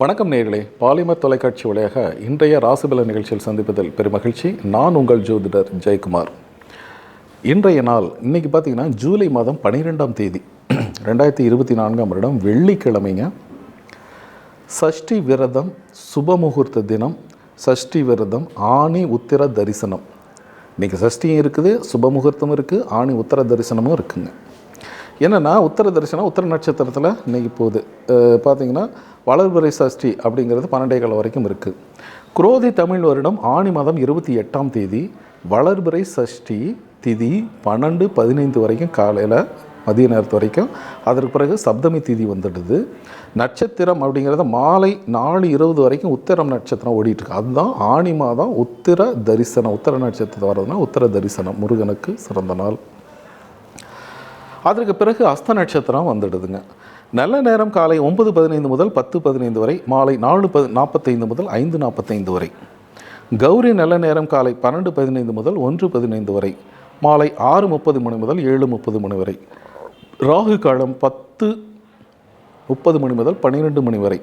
வணக்கம் நேர்களே. பாலிமர் தொலைக்காட்சி வழியாக இன்றைய ராசிபல நிகழ்ச்சியில் சந்திப்பதில் பெருமகிழ்ச்சி. நான் உங்கள் ஜோதிடர் ஜெயக்குமார். இன்றைய நாள் இன்றைக்கி பார்த்தீங்கன்னா ஜூலை மாதம் பன்னிரெண்டாம் தேதி ரெண்டாயிரத்தி இருபத்தி நான்காம் வருடம் வெள்ளிக்கிழமைங்க. சஷ்டி விரதம் சுபமுகூர்த்த தினம் சஷ்டி விரதம் ஆணி உத்திர தரிசனம். இன்றைக்கி சஷ்டியும் இருக்குது சுபமுகூர்த்தமும் இருக்குது ஆணி உத்தர தரிசனமும் இருக்குங்க. என்னென்னா உத்தர தரிசனம் உத்தர நட்சத்திரத்தில் இன்றைக்கி போகுது. பார்த்திங்கன்னா பார்த்தீங்கன்னா வளர்பிறை சஷ்டி அப்படிங்கிறது பன்னெண்டே கால வரைக்கும் இருக்குது குரோதி தமிழ் வருடம் ஆணி மாதம் இருபத்தி எட்டாம் தேதி வளர்பிறை சஷ்டி திதி பன்னெண்டு பதினைந்து வரைக்கும் காலையில் மதிய நேரத்து வரைக்கும். அதற்கு பிறகு சப்தமி திதி வந்துடுது. நட்சத்திரம் அப்படிங்கிறது மாலை நாலு இருபது வரைக்கும் உத்திரம் நட்சத்திரம் ஓடிட்டுருக்கு அதுதான் ஆணி மாதம் உத்திர தரிசனம். உத்தர நட்சத்திரம் வர்றதுனா உத்தர தரிசனம். முருகனுக்கு சிறந்த நாள். அதற்கு பிறகு அஸ்த நட்சத்திரம் வந்துடுதுங்க. நல்ல நேரம் காலை ஒன்பது பதினைந்து முதல் பத்து பதினைந்து வரை மாலை நாலு ப நாற்பத்தைந்து முதல் ஐந்து நாற்பத்தைந்து வரை. கௌரி நல்ல நேரம் காலை பன்னெண்டு பதினைந்து முதல் ஒன்று பதினைந்து வரை மாலை ஆறு முப்பது மணி முதல் ஏழு முப்பது மணி வரை. ராகு காலம் பத்து முப்பது மணி முதல் பன்னிரெண்டு மணி வரை.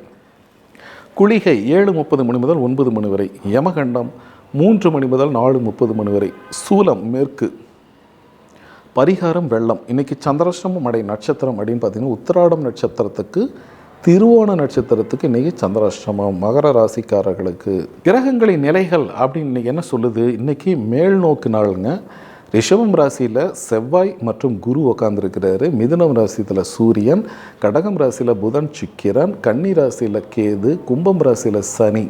குளிகை ஏழு முப்பது மணி முதல் ஒன்பது மணி வரை. யமகண்டம் மூன்று மணி முதல் நாலு முப்பது மணி வரை. சூலம் மேற்கு பரிகாரம் வெள்ளம். இன்றைக்கி சந்திராஷ்டமம் அடை நட்சத்திரம் அப்படின்னு பார்த்திங்கன்னா உத்திராடம் நட்சத்திரத்துக்கு திருவோண நட்சத்திரத்துக்கு இன்றைக்கி சந்திராஷ்டமம். மகர ராசிக்காரர்களுக்கு கிரகங்களின் நிலைகள் அப்படின்னு இன்றைக்கி என்ன சொல்லுது? இன்றைக்கி மேல் நோக்கு நாளுங்க. ரிஷபம் ராசியில் செவ்வாய் மற்றும் குரு உக்காந்துருக்கிறாரு. மிதுனம் ராசியில் சூரியன் கடகம் ராசியில் புதன் சுக்கிரன் கன்னி ராசியில் கேது கும்பம் ராசியில் சனி.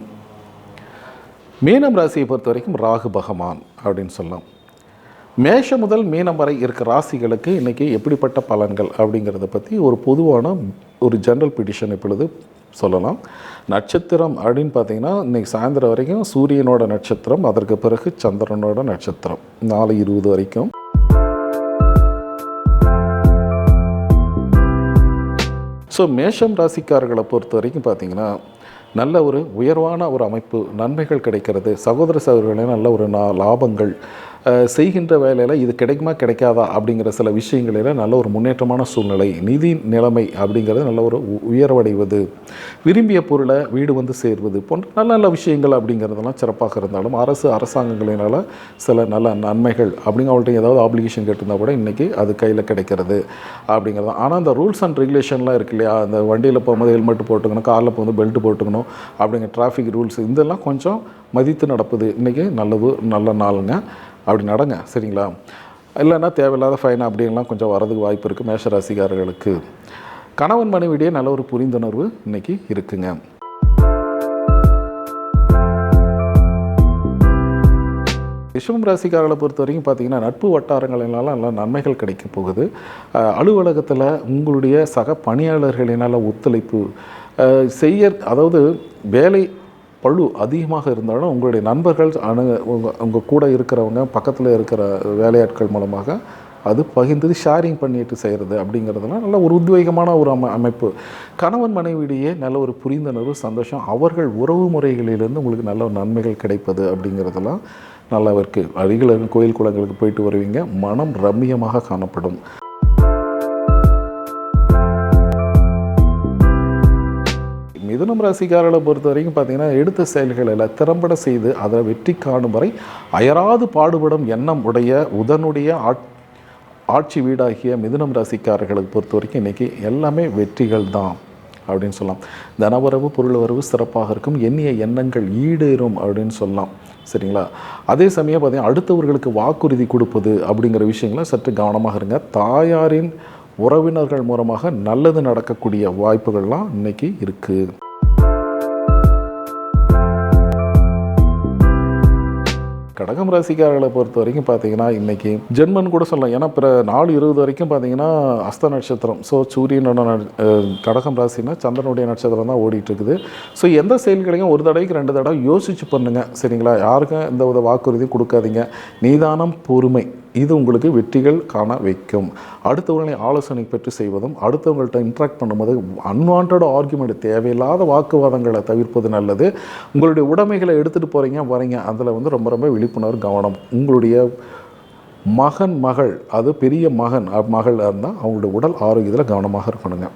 மீனம் ராசியை பொறுத்த வரைக்கும் ராகு பகவான் அப்படின்னு சொல்லலாம். மேஷம் முதல் மீனம் வரை இருக்க ராசிகளுக்கு இன்றைக்கி எப்படிப்பட்ட பலன்கள் அப்படிங்கிறத பற்றி ஒரு பொதுவான ஒரு ஜென்ரல் பிடிஷன் இப்பொழுது சொல்லலாம். நட்சத்திரம் அப்படின்னு பார்த்தீங்கன்னா இன்றைக்கி சாயந்தரம் வரைக்கும் சூரியனோட நட்சத்திரம் அதற்கு பிறகு சந்திரனோட நட்சத்திரம். நாலு இருபது வரைக்கும். ஸோ மேஷம் ராசிக்காரர்களை பொறுத்த வரைக்கும் பார்த்தீங்கன்னா நல்ல ஒரு உயர்வான ஒரு அமைப்பு நன்மைகள் கிடைக்கிறது. சகோதர சகோதரிகளே நல்ல ஒரு நா லாபங்கள் செய்கின்ற வேலையில் இது கிடைக்குமா கிடைக்காதா அப்படிங்கிற சில விஷயங்களில் நல்ல ஒரு முன்னேற்றமான சூழ்நிலை நிதி நிலைமை அப்படிங்கிறது நல்ல ஒரு உ- உயர்வடைவது விரும்பிய பொருளை வீடு வந்து சேர்வது போன்ற நல்ல நல்ல விஷயங்கள் அப்படிங்கிறதெல்லாம் சிறப்பாக இருந்தாலும் அரசு அரசாங்கங்களினால் சில நல்ல நன்மைகள் அப்படிங்க அவங்கள்ட்ட ஏதாவது ஆப்ளிகேஷன் கேட்டிருந்தா கூட இன்றைக்கி அது கையில் கிடைக்கிறது அப்படிங்கிறது ஆனால் அந்த ரூல்ஸ் அண்ட் ரெகுலேஷன்லாம் இருக்கு இல்லையா? அந்த வண்டியில் போகும்போது ஹெல்மெட் போட்டுக்கணும் காரில் போகும்போது பெல்ட் போட்டுக்கணும் அப்படிங்கிற டிராஃபிக் ரூல்ஸ் இதெல்லாம் கொஞ்சம் மதித்து நடப்பது இன்றைக்கி நல்லது நல்ல நாளுங்க. அப்படி நடங்க சரிங்களா? இல்லைன்னா தேவையில்லாத ஃபைன் அப்படின்லாம் கொஞ்சம் வரதுக்கு வாய்ப்பு இருக்குது மேஷராசிக்காரர்களுக்கு. கணவன் மனைவிடையே நல்ல ஒரு புரிந்துணர்வு இன்றைக்கி இருக்குங்க. ரிஷபம் ராசிக்காரர்களை பொறுத்த வரைக்கும் பார்த்தீங்கன்னா நட்பு வட்டாரங்களினால நல்ல நன்மைகள் கிடைக்க போகுது. அலுவலகத்தில் உங்களுடைய சக பணியாளர்களினால் ஒத்துழைப்பு செய்ய அதாவது வேலை பழு அதிகமாக இருந்தாலும் உங்களுடைய நண்பர்கள் அணு உங்கள் உங்கள் கூட இருக்கிறவங்க பக்கத்தில் இருக்கிற வேலையாட்கள் மூலமாக அது பகிர்ந்து ஷேரிங் பண்ணிட்டு செய்கிறது அப்படிங்கிறதுலாம் நல்ல ஒரு உத்வேகமான ஒரு அமை அமைப்பு. கணவன் மனைவியிடையே நல்ல ஒரு புரிந்துணர்வு சந்தோஷம் அவர்கள் உறவு முறைகளிலிருந்து உங்களுக்கு நல்ல ஒரு நன்மைகள் கிடைப்பது அப்படிங்கிறதெல்லாம் நல்லா இருக்குது அருகில் கோயில் குளங்களுக்கு போயிட்டு வருவீங்க. மனம் ரம்மியமாக காணப்படும். மிதுனம் ராசிக்காரர்களை பொறுத்த வரைக்கும் பார்த்தீங்கன்னா எடுத்த செயல்களில் திறம்பட செய்து அதை வெற்றி காணும் வரை அயராது பாடுபடும் எண்ணம் உடைய உதனுடைய ஆட் ஆட்சி வீடாகிய மிதுனம் ராசிக்காரர்களை பொறுத்த வரைக்கும் இன்றைக்கி எல்லாமே வெற்றிகள் தான் அப்படின்னு சொல்லலாம். தனவரவு பொருள் வரவு சிறப்பாக இருக்கும். எண்ணிய எண்ணங்கள் ஈடேறும் அப்படின்னு சொல்லலாம். சரிங்களா? அதே சமயம் பார்த்தீங்கன்னா அடுத்தவர்களுக்கு வாக்குறுதி கொடுப்பது அப்படிங்கிற விஷயங்களை சற்று கவனமாக இருங்க. தாயாரின் உறவினர்கள் மூலமாக நல்லது நடக்கக்கூடிய வாய்ப்புகள்லாம் இன்னைக்கு இருக்குது கடகம் ராசிக்காரர்களை பொறுத்த வரைக்கும் பார்த்தீங்கன்னா இன்னைக்கு ஜென்மன் கூட சொல்லலாம். ஏன்னா பிற நாலு இருபது வரைக்கும் பார்த்தீங்கன்னா அஸ்த நட்சத்திரம். ஸோ சூரியனோட ந- கடகம் ராசினா சந்திரனுடைய நட்சத்திரம் தான் ஓடிட்டு இருக்குது ஸோ எந்த செயல்களையும் ஒரு தடவைக்கு ரெண்டு தடவை யோசிச்சு பண்ணுங்க. சரிங்களா? யாருக்கும் எந்த வித வாக்குறுதியும் கொடுக்காதீங்க. நீதானம் பொறுமை. இது உங்களுக்கு வெற்றிகள் காண வைக்கும். அடுத்தவர்களை ஆலோசனை பெற்று செய்வதும் அடுத்தவங்கள்ட்ட இன்ட்ராக்ட் பண்ணும்போது அன்வான்ட் ஆர்குமெண்ட் தேவையில்லாத வாக்குவாதங்களை தவிர்ப்பது நல்லது. உங்களுடைய உடைமைகளை எடுத்துகிட்டு போகிறீங்க வரீங்க அதில் வந்து ரொம்ப ரொம்ப விழிப்புணர்வு கவனம். உங்களுடைய மகன் மகள் அது பெரிய மகன் மகளாக மகள் இருந்தால் அவங்களுடைய உடல் ஆரோக்கியத்தில் கவனமாக இருக்கணுங்க.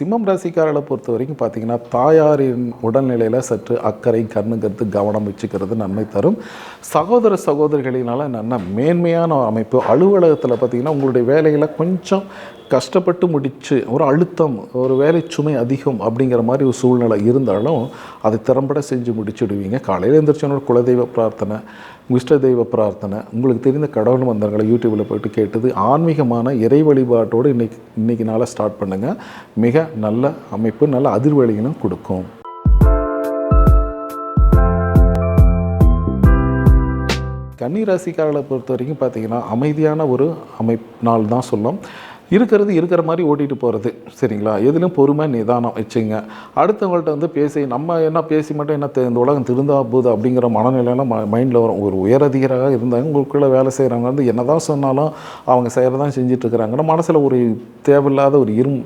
சிம்மம் ராசிக்காரர்களை பொறுத்த வரைக்கும் பார்த்தீங்கன்னா தாயாரின் உடல்நிலையில் சற்று அக்கறை கண்ணுங்கிறது கவனம் வச்சுக்கிறது நன்மை தரும். சகோதர சகோதரிகளினால் நல்ல மேன்மையான அமைப்பு. அலுவலகத்தில் பார்த்தீங்கன்னா உங்களுடைய வேலைகளை கொஞ்சம் கஷ்டப்பட்டு முடித்து ஒரு அழுத்தம் ஒரு வேலை சுமை அதிகம் அப்படிங்கிற மாதிரி ஒரு சூழ்நிலை இருந்தாலும் அதை திறம்பட செஞ்சு முடிச்சுடுவீங்க. காலையில் எழுந்திரிச்சோன்னோட குலதெய்வ பிரார்த்தனை இஷ்ட தெய்வ பிரார்த்தனை உங்களுக்கு தெரிந்த கடவுள் மந்திரங்களை யூடியூப்பில் போயிட்டு கேட்டது ஆன்மீகமான இறை வழிபாட்டோடு இன்னைக்கு இன்னைக்கு நாளை ஸ்டார்ட் பண்ணுங்கள் மிக நல்ல அமைப்பு நல்ல அதிர்வலிகளும் கொடுக்கும். கன்னி ராசிக்காரர்களை பொறுத்த வரைக்கும் பார்த்தீங்கன்னா அமைதியான ஒரு அமைப் நாள் தான் சொல்லும் இருக்கிறது இருக்கிற மாதிரி ஓட்டிகிட்டு போகிறது சரிங்களா? எதுலையும் பொறுமை நிதானம் வச்சுங்க. அடுத்தவங்கள்ட்ட வந்து பேசி நம்ம என்ன பேசி மட்டும் என்ன இந்த உலகம் திருந்தா போகுது அப்படிங்கிற மனநிலையெல்லாம் ம மைண்டில் வரும். ஒரு உயரதிகராக இருந்தாங்க உங்களுக்குள்ளே வேலை செய்கிறவங்க வந்து என்ன தான் சொன்னாலும் அவங்க செய்கிறதான் செஞ்சிட்ருக்கிறாங்கன்னா மனசில் ஒரு தேவையில்லாத ஒரு இரும்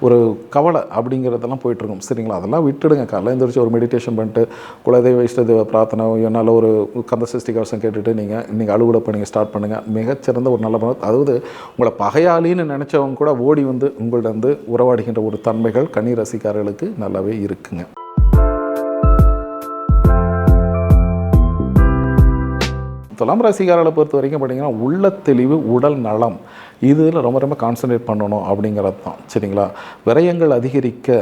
ஒரு கவலை அப்படிங்கிறதெல்லாம் போயிட்டுருக்கும். சரிங்களா? அதெல்லாம் விட்டுடுங்க. காலைல எழுந்திரிச்சு ஒரு மெடிடேஷன் பண்ணிட்டு குலதெய்வ இஷ்டதெய்வ பிரார்த்தனை நல்ல ஒரு கந்த சஷ்டி கவசம் கேட்டுட்டு நீங்கள் இன்றைக்கி அலுவலப்பை நீங்கள் ஸ்டார்ட் பண்ணுங்கள் மிகச்சிறந்த ஒரு நல்ல பணம் அதாவது உங்களை பகையாளின்னு நினச்சவங்க கூட ஓடி வந்து உங்கள்கிட்ட வந்து உறவாடுகின்ற ஒரு தன்மைகள் கன்னி ரசிகாரர்களுக்கு நல்லாவே இருக்குங்க. துலாம் ராசிக்காரர்களை பொறுத்த வரைக்கும் பார்த்தீங்கன்னா உள்ள தெளிவு உடல் நலம். இதில் ரொம்ப ரொம்ப கான்சன்ட்ரேட் பண்ணணும் அப்படிங்கிறது தான். சரிங்களா? விரயங்கள் அதிகரிக்க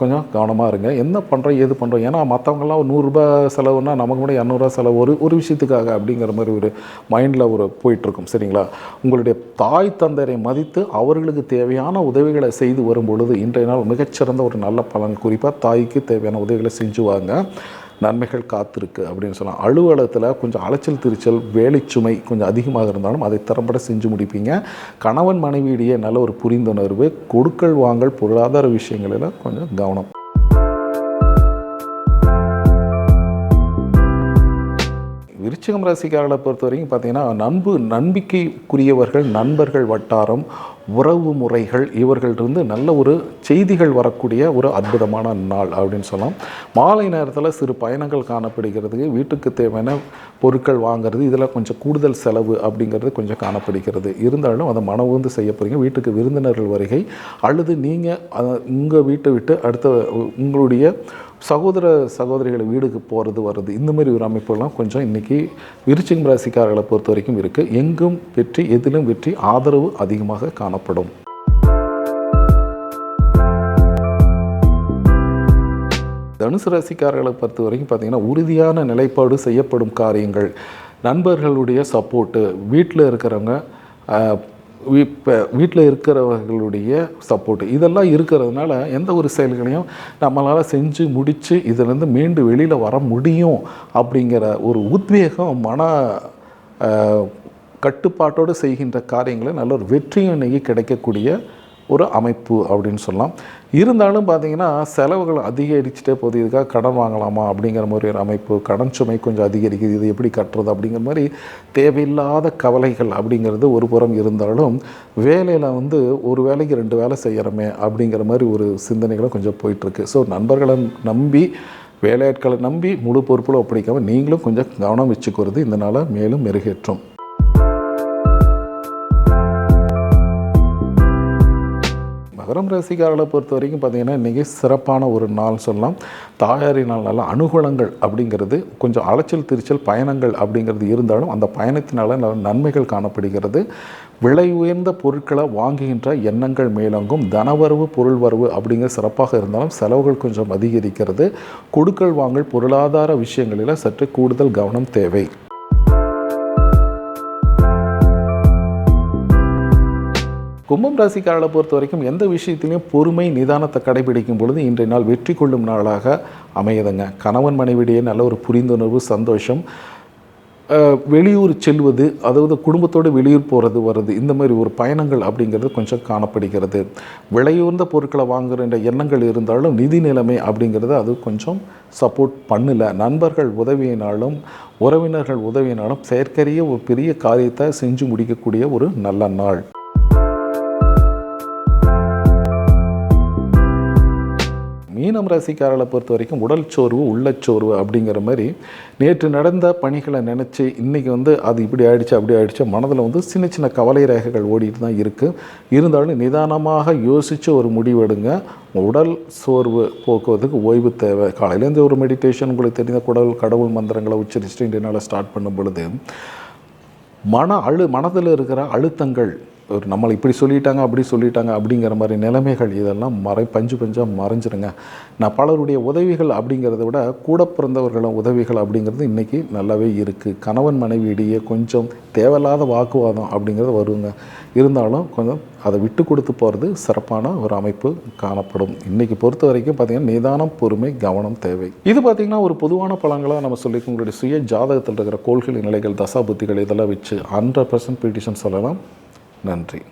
கொஞ்சம் கவனமாக இருங்க. என்ன பண்ணுறோம் ஏது பண்ணுறோம் ஏன்னா மற்றவங்களாம் நூறுரூபா செலவுனா நமக்கு கூட இரநூறுவா செலவு ஒரு ஒரு விஷயத்துக்காக அப்படிங்கிற மாதிரி ஒரு மைண்டில் ஒரு போயிட்டுருக்கும். சரிங்களா? உங்களுடைய தாய் தந்தரை மதித்து அவர்களுக்கு தேவையான உதவிகளை செய்து வரும் பொழுது இன்றைய நாள் மிகச்சிறந்த ஒரு நல்ல பலன். குறிப்பாக தாய்க்கு தேவையான உதவிகளை செஞ்சுவாங்க. நன்மைகள் காத்திருக்கு அப்படின்னு சொல்லலாம். அலுவலகத்தில் கொஞ்சம் அலைச்சல் திருச்சல் வேலைச்சுமை கொஞ்சம் அதிகமாக இருந்தாலும் அதை திறம்பட செஞ்சு முடிப்பீங்க. கணவன் மனைவியிடையே நல்ல ஒரு புரிந்துணர்வு கொடுக்கல் வாங்கல் பொருளாதார விஷயங்களில் கொஞ்சம் கவனம். விருச்சிகம் ராசிக்காரர்களை பொறுத்த வரைக்கும் பார்த்தீங்கன்னா நண்பு நம்பிக்கைக்குரியவர்கள் நண்பர்கள் வட்டாரம் உறவு முறைகள் இவர்களிருந்து நல்ல ஒரு செய்திகள் வரக்கூடிய ஒரு அற்புதமான நாள் அப்படின்னு சொல்லலாம். மாலை நேரத்தில் சிறு பயணங்கள் காணப்படுகிறதுக்கு வீட்டுக்கு தேவையான பொருட்கள் வாங்குறது இதில் கொஞ்சம் கூடுதல் செலவு அப்படிங்கிறது கொஞ்சம் காணப்படுகிறது. இருந்தாலும் அதை மனவுந்து செய்ய போகிறீங்க வீட்டுக்கு விருந்தினர்கள் வருகை அல்லது நீங்கள் உங்கள் வீட்டை விட்டு அடுத்த உங்களுடைய சகோதர சகோதரிகளை வீடுக்கு போகிறது வர்றது இந்த மாதிரி ஒரு அமைப்புலாம் கொஞ்சம் இன்றைக்கி விருச்சிகம் ராசிக்காரர்களை பொறுத்த வரைக்கும் இருக்குது எங்கும் வெற்றி எதிலும் வெற்றி ஆதரவு அதிகமாக காணப்படும். தனுசு ராசிக்காரர்களை பொறுத்த வரைக்கும் பார்த்திங்கன்னா உறுதியான நிலைப்பாடு செய்யப்படும் காரியங்கள். நண்பர்களுடைய சப்போர்ட்டு வீட்டில் இருக்கிறவங்க இப்போ வீட்டில் இருக்கிறவர்களுடைய சப்போர்ட் இதெல்லாம் இருக்கிறதுனால எந்த ஒரு செயல்களையும் நம்மளால் செஞ்சு முடித்து இதிலேருந்து மீண்டு வெளியில் வர முடியும் அப்படிங்கிற ஒரு உத்வேகம் மன கட்டுப்பாட்டோடு செய்கின்ற காரியங்களை நல்ல ஒரு வெற்றியும் இன்னைக்கு கிடைக்கக்கூடிய ஒரு அமைப்பு அப்படின்னு சொல்லலாம். இருந்தாலும் பார்த்தீங்கன்னா செலவுகள் அதிகரிச்சுட்டே போகுது. இதுக்காக கடன் வாங்கலாமா அப்படிங்கிற மாதிரி ஒரு அமைப்பு கடன் சுமை கொஞ்சம் அதிகரிக்குது. இது எப்படி கட்டுறது அப்படிங்கிற மாதிரி தேவையில்லாத கவலைகள் அப்படிங்கிறது ஒரு புறம் இருந்தாலும் வேலையில் வந்து ஒரு வேலைக்கு ரெண்டு வேலை செய்கிறோமே அப்படிங்கிற மாதிரி ஒரு சிந்தனைகளும் கொஞ்சம் போயிட்டுருக்கு. ஸோ நண்பர்களை நம்பி வேலையாட்களை நம்பி முழு பொறுப்பில் ஒப்படைக்காமல் நீங்களும் கொஞ்சம் கவனம் வச்சுக்கிறது இந்த மேலும் மெருகேற்றும். மகரம் ரசிகர்களை பொறுத்த வரைக்கும் பார்த்தீங்கன்னா இன்றைக்கி சிறப்பான ஒரு நாள் சொல்லலாம். தாயாரினால் நல்ல அனுகூலங்கள் அப்படிங்கிறது கொஞ்சம் அலைச்சல் திருச்சல் பயணங்கள் அப்படிங்கிறது இருந்தாலும் அந்த பயணத்தினால நல்ல நன்மைகள் காணப்படுகிறது. விலை உயர்ந்த பொருட்களை வாங்குகின்ற எண்ணங்கள் மேலோங்கும். தனவரவு பொருள் வரவு அப்படிங்கிற சிறப்பாக இருந்தாலும் செலவுகள் கொஞ்சம் அதிகரிக்கிறது. கொடுக்கல் வாங்கல் பொருளாதார விஷயங்களில் சற்று கூடுதல் கவனம் தேவை. கும்பம் ராசிக்காரர்களை பொறுத்த வரைக்கும் எந்த விஷயத்திலையும் பொறுமை நிதானத்தை கடைபிடிக்கும் பொழுது இன்றைய நாள் வெற்றி கொள்ளும் நாளாக அமையுதுங்க. கணவன் மனைவிடையே நல்ல ஒரு புரிந்துணர்வு சந்தோஷம். வெளியூர் செல்வது அதாவது குடும்பத்தோடு வெளியூர் போகிறது வர்றது இந்த மாதிரி ஒரு பயணங்கள் அப்படிங்கிறது கொஞ்சம் காணப்படுகிறது. விலையுயர்ந்த பொருட்களை வாங்குகிற எண்ணங்கள் இருந்தாலும் நிதி நிலைமை அப்படிங்கிறது அது கொஞ்சம் சப்போர்ட் பண்ணல. நண்பர்கள் உதவியினாலும் உறவினர்கள் உதவியினாலும் செயற்கரிய ஒரு பெரிய காரியத்தை செஞ்சு முடிக்கக்கூடிய ஒரு நல்ல நாள். மீனம் ராசிக்காரர்களை பொறுத்த வரைக்கும் உடல் சோர்வு உள்ளச்சோர்வு அப்படிங்கிற மாதிரி நேற்று நடந்த பணிகளை நினச்சி இன்றைக்கி வந்து அது இப்படி ஆயிடுச்சு அப்படி ஆயிடுச்சு. மனதில் வந்து சின்ன சின்ன கவலை ரேகைகள் ஓடிட்டு தான் இருக்குது இருந்தாலும் நிதானமாக யோசித்து ஒரு முடிவெடுங்க உடல் சோர்வு போக்குவதுக்கு ஓய்வு தேவை. காலையிலேருந்து ஒரு மெடிடேஷன் உங்களுக்கு தெரிந்த குடல் கடவுள் மந்திரங்களை உச்சரிச்சுட்டு இன்றைய நாளை ஸ்டார்ட் பண்ணும் பொழுது மன அழு மனதில் இருக்கிற அழுத்தங்கள் ஒரு நம்மளை இப்படி சொல்லிட்டாங்க அப்படி சொல்லிட்டாங்க அப்படிங்கிற மாதிரி நிலைமைகள் இதெல்லாம் மறை பஞ்சு பஞ்சாக மறைஞ்சிருங்க. நான் பலருடைய உதவிகள் அப்படிங்கிறத விட கூட பிறந்தவர்களும் உதவிகள் அப்படிங்கிறது இன்றைக்கி நல்லாவே இருக்குது கணவன் மனைவி இடையே கொஞ்சம் தேவையில்லாத வாக்குவாதம் அப்படிங்கிறது வருங்க. இருந்தாலும் கொஞ்சம் அதை விட்டு கொடுத்து போகிறது சிறப்பான ஒரு அமைப்பு காணப்படும். இன்றைக்கி பொறுத்த வரைக்கும் பார்த்திங்கன்னா நிதானம் பொறுமை கவனம் தேவை. இது பார்த்திங்கன்னா ஒரு பொதுவான பழங்களாக நம்ம சொல்லி உங்களுடைய சுய ஜாதகத்தில் இருக்கிற கோள்கள் நிலைகள் தசா புத்திகள் இதெல்லாம் வச்சு ஹண்ட்ரட் பர்சன்ட் பிடிஷன் சொல்லலாம். நன்றி.